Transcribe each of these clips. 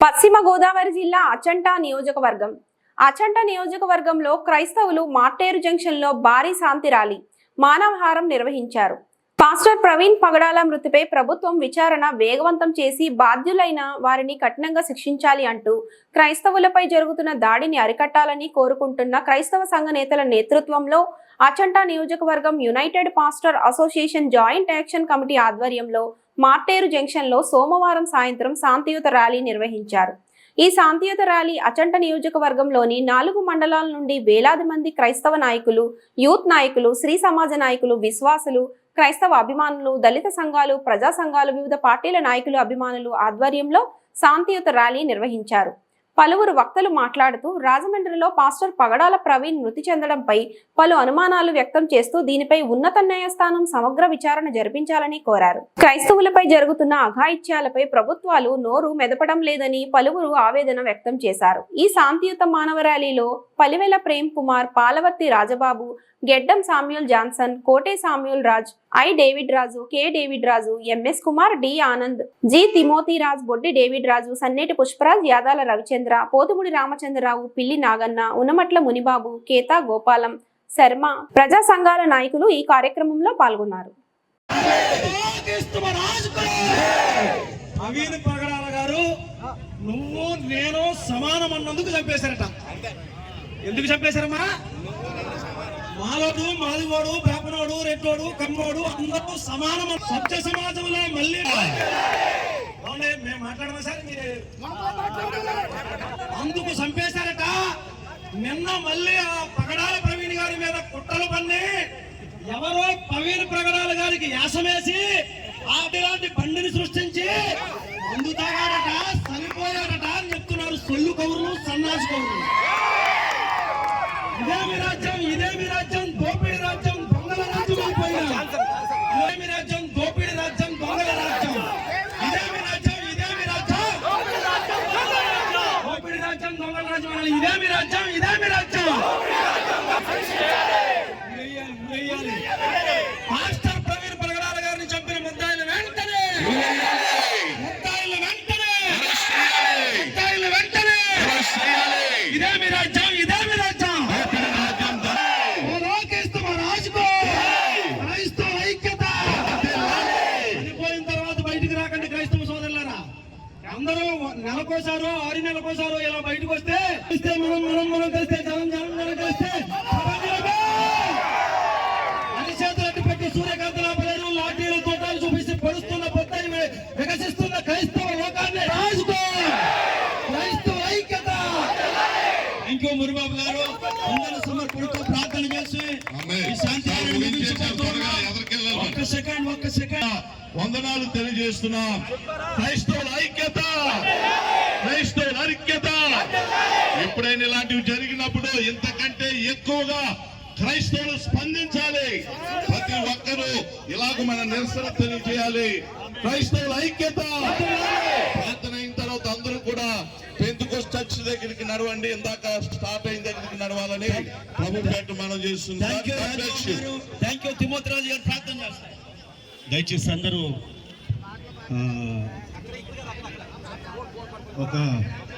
పశ్చిమ గోదావరి జిల్లా అచంటా నియోజకవర్గం. అచంట నియోజకవర్గంలో క్రైస్తవులు మార్టేరు జంక్షన్లో భారీ శాంతి ర్యాలీ మానవహారం నిర్వహించారు. పాస్టర్ ప్రవీణ్ పగడాల మృతిపై ప్రభుత్వం విచారణ వేగవంతం చేసి బాధ్యులైన వారిని కఠినంగా శిక్షించాలి అంటూ క్రైస్తవులపై జరుగుతున్న దాడిని అరికట్టాలని కోరుకుంటున్న క్రైస్తవ సంఘ నేతల నేతృత్వంలో అచంటా నియోజకవర్గం united pastor association joint action committee ఆధ్వర్యంలో మార్టేరు జంక్షన్లో సోమవారం సాయంత్రం శాంతియుత ర్యాలీ నిర్వహించారు. ఈ శాంతియుత ర్యాలీ అచంట నియోజకవర్గంలోని నాలుగు మండలాల నుండి వేలాది మంది క్రైస్తవ నాయకులు యూత్ నాయకులు శ్రీ సమాజ నాయకులు విశ్వాసులు క్రైస్తవ అభిమానులు దళిత సంఘాలు ప్రజా సంఘాలు వివిధ పార్టీల నాయకులు అభిమానులు ఆధ్వర్యంలో శాంతియుత ర్యాలీ నిర్వహించారు. పలువురు వక్తలు మాట్లాడుతూ రాజమండ్రిలో పాస్టర్ పగడాల ప్రవీణ్ మృతి చెందడంపై పలు అనుమానాలు వ్యక్తం చేస్తూ దీనిపై ఉన్నత న్యాయస్థానం సమగ్ర విచారణ జరిపించాలని కోరారు. క్రైస్తవులపై జరుగుతున్న అఘాయిత్యాలపై ప్రభుత్వాలు నోరు మెదపడం లేదని పలువురు ఆవేదన వ్యక్తం చేశారు. ఈ శాంతియుత మానవ ర్యాలీలో Palivela Prem Kumar Palavarthi Rajababu Geddam Samuel Johnson Kote Samuel Raj I David Raju K David Raju MS Kumar D Anand G Timothiraj Boddi David Raju Sanneti Pushparaj Yadala Ravichandra Potumudi Ramachandrarao Pilli Naganna Unamatla Munibabu Ketha Gopalam Sharma ప్రజా సంఘాల నాయకులు ఈ కార్యక్రమంలో పాల్గొన్నారు. పగడాల గారు నువ్వు నేను సమానం అన్నందుకు చంపేశారట. ఎందుకు చంపేశారమ్మా? మాలోడు మాదిగోడు పేపనోడు రెడ్డోడు కమ్మోడు అందరూ సమానం సత్య సమాజంలో మళ్ళీ మేము మాట్లాడమా సార్? అందుకు చంపేశారట. నిన్న మళ్ళీ ఆ పగడాల ప్రవీణ్ గారి మీద కుట్రలు పన్ని ఎవరో ప్రవీణ్ ప్రగడాల గారికి యాసమేసి ఆటిలాంటి బండిని సృష్టించి ముందు తాగారట చనిపోయారట అని చెప్తున్నారు. సొల్లు కౌరులు సన్నాసి కౌరులు. ይደም ይላቸው ይደም ይላቸው అందరూ నెలకోసారో ఆరు నెలకోసారో ఇలా బయటకు వస్తే మనం మనం మనం కలిస్తే జనం జనం జనం కలిస్తే ఇంకో మురిబాబు గారు. అందరూ సమర్పణతో ప్రార్థన చేసి ఈ శాంతి? ఒక్క సెకండ్ ఒక్క సెకండ్. వందనాలు తెలియజేస్తున్నాం. క్రైస్తవుల ఐక్యత క్రైస్తవుల ఐక్యత. ఎప్పుడైనా ఇలాంటివి జరిగినప్పుడు ఇంతకంటే ఎక్కువగా క్రైస్తవులు స్పందించాలి. ప్రతి ఒక్కరూ ఇలాగ మన నిరసన తెలియజేయాలి. క్రైస్తవుల ఐక్యత. ప్రార్థన అయిన తర్వాత అందరూ కూడా పెంతుకోస్ చర్చ్ దగ్గరికి నడవండి. ఇందాక స్టార్ట్ అయిన దగ్గరికి నడవాలని ప్రభు పేట మనం చేస్తున్నాం. దయచేసి అందరూ ఒక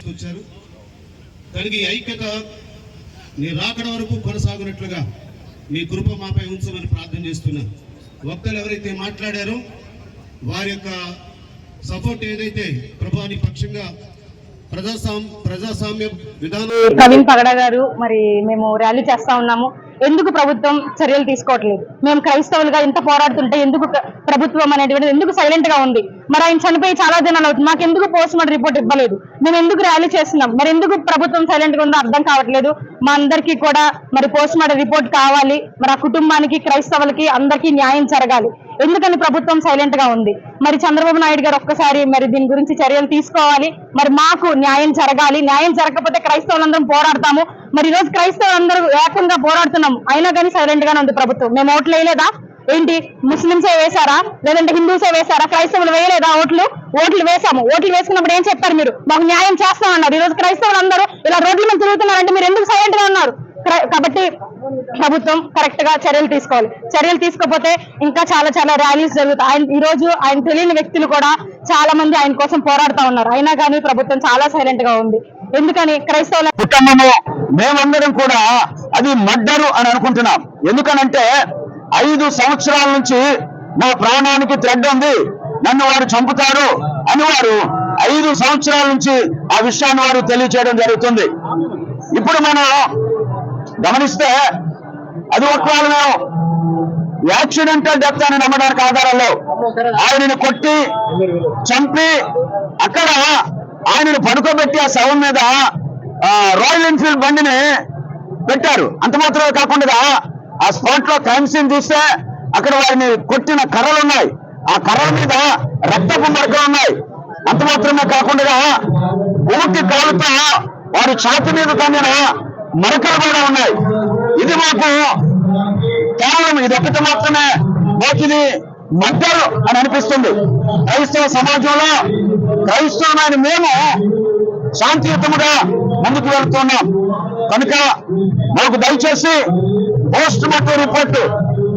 వచ్చారు. దానికి ఐక్యత నీ రాకడ వరకు కొనసాగునట్లుగా మీ కృప మాపై ఉంచమని ప్రార్థన చేస్తున్నాను వక్తలు ఎవరైతే మాట్లాడారో వారి యొక్క సపోర్ట్ ఏదైతే ప్రభాని పక్షంగా ప్రజాస్వామ్య విధానం ప్రవీణ్ పగడ గారు మరి మేము ర్యాలీ చేస్తా ఉన్నాము. ఎందుకు ప్రభుత్వం చర్యలు తీసుకోవట్లేదు? మేము క్రైస్తవులుగా ఇంత పోరాడుతుంటే ఎందుకు ప్రభుత్వం అనేటువంటిది ఎందుకు సైలెంట్గా ఉంది? మరి ఆయన చనిపోయి చాలా దినాలు అవుతుంది. మాకు ఎందుకు పోస్ట్ మార్టం రిపోర్ట్ ఇవ్వలేదు? మేము ఎందుకు ర్యాలీ చేస్తున్నాం? మరి ఎందుకు ప్రభుత్వం సైలెంట్గా ఉందో అర్థం కావట్లేదు. మా అందరికీ కూడా మరి పోస్ట్ మార్టం రిపోర్ట్ కావాలి. మరి ఆ కుటుంబానికి క్రైస్తవులకి అందరికీ న్యాయం జరగాలి. ఎందుకని ప్రభుత్వం సైలెంట్గా ఉంది? మరి చంద్రబాబు నాయుడు గారు ఒక్కసారి మరి దీని గురించి చర్యలు తీసుకోవాలి. మరి మాకు న్యాయం జరగాలి. న్యాయం జరగకపోతే క్రైస్తవులందరం పోరాడతాము. మరి ఈ రోజు క్రైస్తవులందరూ ఏకంగా పోరాడుతున్నాం. అయినా కానీ సైలెంట్ గానే ఉంది ప్రభుత్వం. మేము ఓట్లు వేయలేదా? ఏంటి? ముస్లింసే వేశారా? లేదంటే హిందూసే వేశారా? క్రైస్తవులు వేయలేదా ఓట్లు? ఓట్లు వేసాము ఓట్లు వేసుకున్నప్పుడు ఏం చెప్పారు మీరు? మాకు న్యాయం చేస్తామన్నారు ఈ రోజు క్రైస్తవులు అందరూ ఇలా రోడ్ల మీద తిరుగుతున్నారంటే మీరు ఎందుకు సైలెంట్గా ఉన్నారు కాబట్టి ప్రభుత్వం కరెక్ట్గా చర్యలు తీసుకోవాలి. చర్యలు తీసుకోకపోతే ఇంకా చాలా చాలా ర్యాలీస్ జరుగుతాయి ఆయన ఈ రోజు ఆయన తెలియని వ్యక్తులు కూడా చాలా మంది ఆయన కోసం పోరాడుతా ఉన్నారు. అయినా కానీ ప్రభుత్వం చాలా సైలెంట్గా ఉంది. ఎందుకని? క్రైస్తవుల కుటుంబము మేమందరం కూడా అది మడ్డరు అని అనుకుంటున్నాం. ఎందుకనంటే ఐదు సంవత్సరాల నుంచి నా ప్రాణానికి థ్రెడ్ ఉంది. నన్ను వారు చంపుతారు అని వారు ఐదు సంవత్సరాల నుంచి ఆ విషయాన్ని వారు తెలియచేయడం జరుగుతుంది. ఇప్పుడు మనం గమనిస్తే అది ఒకవేళ మేము యాక్సిడెంటల్ డెత్ అని నమ్మడానికి ఆధారాలు ఆయనను ఆయనని కొట్టి చంపి అక్కడ ఆయనను పడుకోబెట్టి ఆ శవం మీద రాయల్ ఎన్ఫీల్డ్ బండిని పెట్టారు. అంత మాత్రమే కాకుండా ఆ స్పాట్లో క్రైమ్ సీన్ చూస్తే అక్కడ వారిని కొట్టిన కర్రలు ఉన్నాయి. ఆ కర్రల మీద రక్తపు మరకలు ఉన్నాయి. అంత మాత్రమే కాకుండా ఊటి కాలుతో వారి ఛాతి మీద పొందిన మరకలు కూడా ఉన్నాయి. ఇది మాకు కేవలం ఇది ఒకటి మాత్రమే మాకిది మద్దరు అని అనిపిస్తుంది. క్రైస్తవ సమాజంలో క్రైస్తవమైన మేము శాంతియుతముగా ముందుకు వెళ్తున్నాం. కనుక మాకు దయచేసి పోస్ట్ మార్టం రిపోర్ట్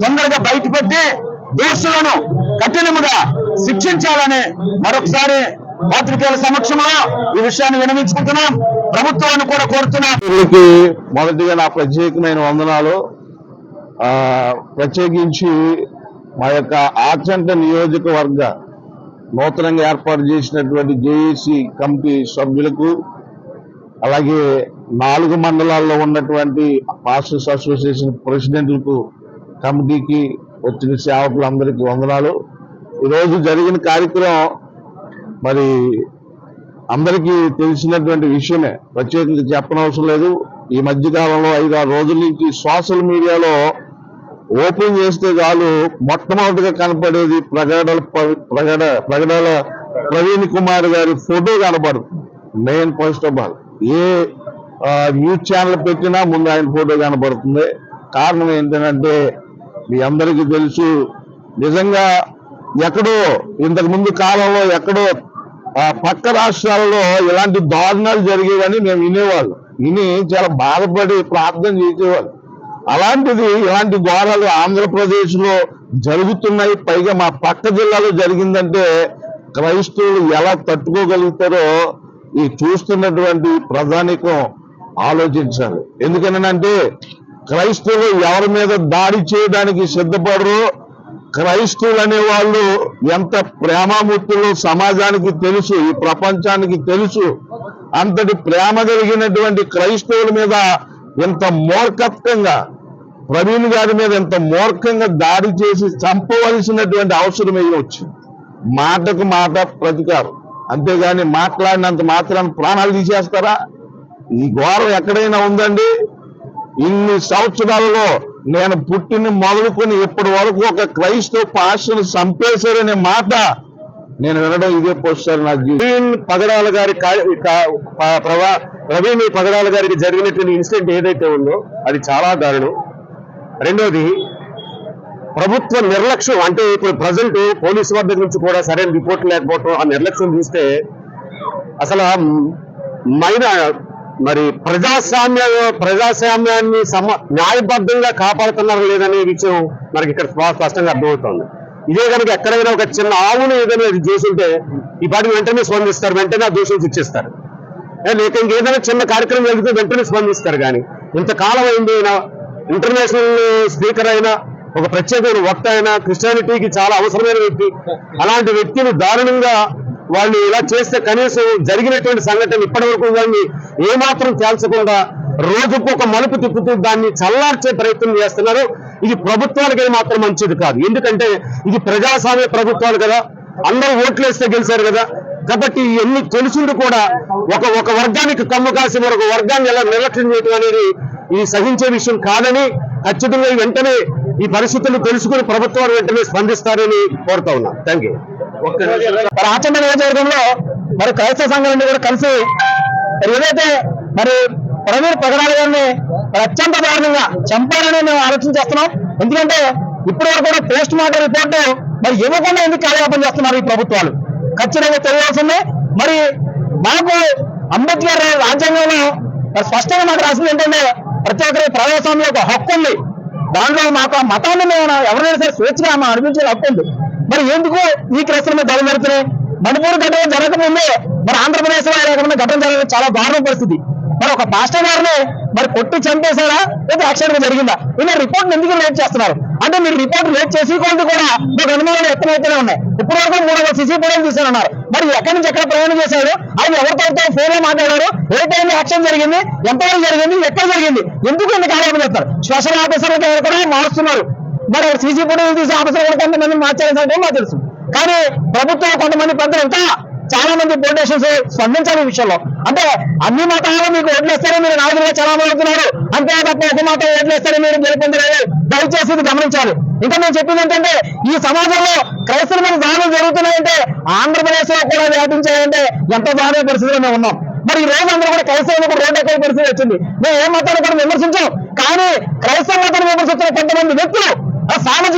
తొందరగా బయటపెట్టి దోషులను కఠినముగా శిక్షించాలని మరొకసారి పాత్రికేయుల సమక్షంలో ఈ విషయాన్ని వినవించుకుంటున్నాం. ప్రభుత్వాన్ని కూడా కోరుతున్నాం. వీళ్ళకి మొదటిగా నా ప్రత్యేకమైన వందనాలు. ప్రత్యేకించి మా యొక్క ఆచంట నియోజకవర్గ నూతనంగా ఏర్పాటు చేసినటువంటి జేఏసీ కమిటీ సభ్యులకు అలాగే నాలుగు మండలాల్లో ఉన్నటువంటి మాస్టర్స్ అసోసియేషన్ ప్రెసిడెంట్లకు కమిటీకి వచ్చిన సేవకులందరికీ వందనాలు. ఈరోజు జరిగిన కార్యక్రమం మరి అందరికీ తెలిసినటువంటి విషయమే. ప్రత్యేకంగా చెప్పనవసరం లేదు. ఈ మధ్యకాలంలో ఐదు ఆరు రోజుల నుంచి సోషల్ మీడియాలో ఓపెన్ చేస్తే చాలు మొట్టమొదటిగా కనపడేది ప్రగడల ప్రగడ ప్రగడల ప్రవీణ్ కుమార్ గారి ఫోటో కనపడదు. Main first of all. A news channel పెట్టినా ముందు ఆయన ఫోటో కనపడుతుంది కారణం ఏంటంటే మీ అందరికీ తెలుసు నిజంగా ఎక్కడో ఇంతకుముందు కాలంలో ఎక్కడో పక్క రాష్ట్రాలలో ఇలాంటి దారుణాలు జరిగేవని మేము వినేవాళ్ళం. విని చాలా బాధపడి ప్రార్థన చేసేవాళ్ళు. అలాంటిది ఇలాంటి ఘోరాలు ఆంధ్రప్రదేశ్లో జరుగుతున్నాయి. పైగా మా పక్క జిల్లాలో జరిగిందంటే క్రైస్తవులు ఎలా తట్టుకోగలుగుతారో ఈ చూస్తున్నటువంటి ప్రధానికం ఆలోచించాలి. ఎందుకనంటే క్రైస్తవులు ఎవరి మీద దాడి చేయడానికి సిద్ధపడరు క్రైస్తవులు అనే వాళ్ళు ఎంత ప్రేమామూర్తులు సమాజానికి తెలుసు ఈ ప్రపంచానికి తెలుసు అంతటి ప్రేమ కలిగినటువంటి క్రైస్తవుల మీద ఎంత మూర్ఖత్వంగా ప్రవీణ్ గారి మీద ఎంత మూర్ఖంగా దాడి చేసి చంపవలసినటువంటి అవసరం వచ్చింది. మాటకు మాట ప్రతికారం. అంతేగాని మాట్లాడినంత మాత్రాన్ని ప్రాణాలు తీసేస్తారా? ఈ ఘోరం ఎక్కడైనా ఉందండి? ఇన్ని సంవత్సరాలలో నేను పుట్టిన మొదలుకొని ఇప్పటి వరకు ఒక క్రైస్తవ పాషను చంపేశారనే మాట నేను వినడం ఇదే పోస్టర్ నా ప్రవీణ్ పగడాల గారి కా- ప్రవీణ్ పగడాల గారికి జరిగినటువంటి ఇన్సిడెంట్ ఏదైతే ఉందో అది చాలా దారుణం. రెండోది ప్రభుత్వ నిర్లక్ష్యం అంటే ఇప్పుడు ప్రజెంట్ పోలీసు వద్ద నుంచి కూడా సరైన రిపోర్ట్ లేకపోవడం ఆ నిర్లక్ష్యం చూస్తే అసలు మైన మరి ప్రజాస్వామ్య ప్రజాస్వామ్యాన్ని సమ న్యాయబద్ధంగా కాపాడుతున్నారు లేదనే విషయం మనకి ఇక్కడ స్పష్టంగా అర్థమవుతోంది. ఇదే కనుక ఎక్కడైనా ఒక చిన్న ఆవును ఏదైనా ఇది చేస్తుంటే ఈ పాటికి వెంటనే స్పందిస్తారు వెంటనే ఆ దోషం శిక్షిస్తారు. లేక ఇంకేదైనా చిన్న కార్యక్రమం జరిగితే వెంటనే స్పందిస్తారు కానీ. ఇంతకాలం అయింది ఈయన ఇంటర్నేషనల్ స్పీకర్ అయినా ఒక ప్రత్యేకమైన వక్త ఆయన క్రిస్టియానిటీకి చాలా అవసరమైన వ్యక్తి. అలాంటి వ్యక్తిని దారుణంగా వాళ్ళు ఇలా చేస్తే కనీసం జరిగినటువంటి సంఘటన ఇప్పటి వరకు దాన్ని ఏమాత్రం తేల్చకుండా రోజుకు ఒక మలుపు తిప్పుతూ దాన్ని చల్లార్చే ప్రయత్నం చేస్తున్నారు. ఇది ప్రభుత్వానికి మాత్రం మంచిది కాదు. ఎందుకంటే ఇది ప్రజాస్వామ్య ప్రభుత్వాలు కదా. అందరూ ఓట్లేస్తే గెలిచారు కదా. కాబట్టి ఎన్ని తెలుసుండి కూడా ఒక ఒక వర్గానికి కమ్ము కాసి మరొక వర్గాన్ని ఎలా నిర్లక్ష్యం చేయడం అనేది ఇది సహించే విషయం కాదని ఖచ్చితంగా ఈ వెంటనే ఈ పరిస్థితులు తెలుసుకుని ప్రభుత్వాలు వెంటనే స్పందిస్తారని కోరుతా ఉన్నా. థ్యాంక్ యూ మరి ఆచరణ నియోజకవర్గంలో మరి క్రైస్తవ సంఘాలన్నీ కూడా కలిసి ఏదైతే మరి ప్రవీణ్ పగడాల గారిని అత్యంత దారుణంగా చంపాలని మేము ఆలోచన చేస్తున్నాం. ఎందుకంటే ఇప్పటి వరకు కూడా పోస్ట్ మార్టం రిపోర్టు మరి ఇవ్వకుండా ఎందుకు కార్యకలాపం చేస్తున్నారు ఈ ప్రభుత్వాలు? ఖచ్చితంగా తెలియాల్సిందే. మరి మాకు అంబేద్కర్ రాజ్యాంగంలో మరి స్పష్టంగా మాకు రాసింది ఏంటంటే ప్రతి ఒక్కరి ప్రజాస్వామ్యం ఒక హక్కు ఉంది. దాంట్లో మాకు ఆ మతాన్ని మేము ఎవరైనా సరే స్వేచ్ఛగా మా అనిపించే హక్కు ఉంది. మరి ఎందుకు ఈ క్రైస్తవుల మీద దాడులు జరుగుతున్నాయి? మణిపూర్ ఘటన జరగకముందే మరి ఆంధ్రప్రదేశ్లో లేకుండా ఘటన జరగడం చాలా దారుణ పరిస్థితి. మరి ఒక పాస్టర్ గారిని మరి కొట్టి చంపేశారా? లేదా యాక్సిడెంట్ జరిగిందా? ఇలా రిపోర్ట్ ఎందుకు లేట్ చేస్తున్నారు? అంటే మీరు రిపోర్ట్ లేట్ చేసి కూడా మాకు అనుమానాలు ఎత్తనైతేనే ఉన్నాయి. ఇప్పుడు వరకు మూడు వందల సీసీ ఫోటోలు చూశారన్నారు మరి ఎక్కడి నుంచి ఎక్కడ ప్రయాణం చేశారు? ఆయన ఎవరితో ఫోన్లో మాట్లాడారు? ఏ టైం యాక్షన్ జరిగింది? ఎంతవరకు జరిగింది? ఎక్కడ జరిగింది? ఎందుకు ఇంత కార్యక్రమం చేస్తారు? స్పెషల్ ఆఫీసర్లకు కూడా మారుస్తున్నారు? మరి సీసీ ఫోటోలు తీసే ఆఫీసర్ కూడా కొంతమంది మార్చాల్సి మాకు తెలుసు. కానీ ప్రభుత్వం కొంతమంది పెద్దలు ఇంకా చాలా మంది పొలిటీషియన్స్ స్పందించాలి ఈ విషయంలో. అంటే అన్ని మతాలు మీకు ఓట్లేస్తారని మీరు నాయకులుగా చాలా అవుతున్నారు అంతే తప్ప ఒక మతం ఓట్లేస్తారని మీరు గెలుపొందలేదు దయచేసి ఇది గమనించాలి. ఇంకా నేను చెప్పింది ఏంటంటే ఈ సమాజంలో క్రైస్తవ మీద దాడులు జరుగుతున్నాయంటే ఆంధ్రప్రదేశ్లో కూడా వ్యాపించాయంటే ఎంత దారుణ పరిస్థితిలో మేము ఉన్నాం. మరి ఈ రోజు అందరూ కూడా క్రైస్తవులు కూడా రోడ్డు ఎక్కడ పరిస్థితి వచ్చింది. మేము ఏ మతాన్ని కూడా విమర్శించాం. కానీ క్రైస్తవ మతాన్ని విమర్శించిన కొంతమంది వ్యక్తులు ఆ సామాజిక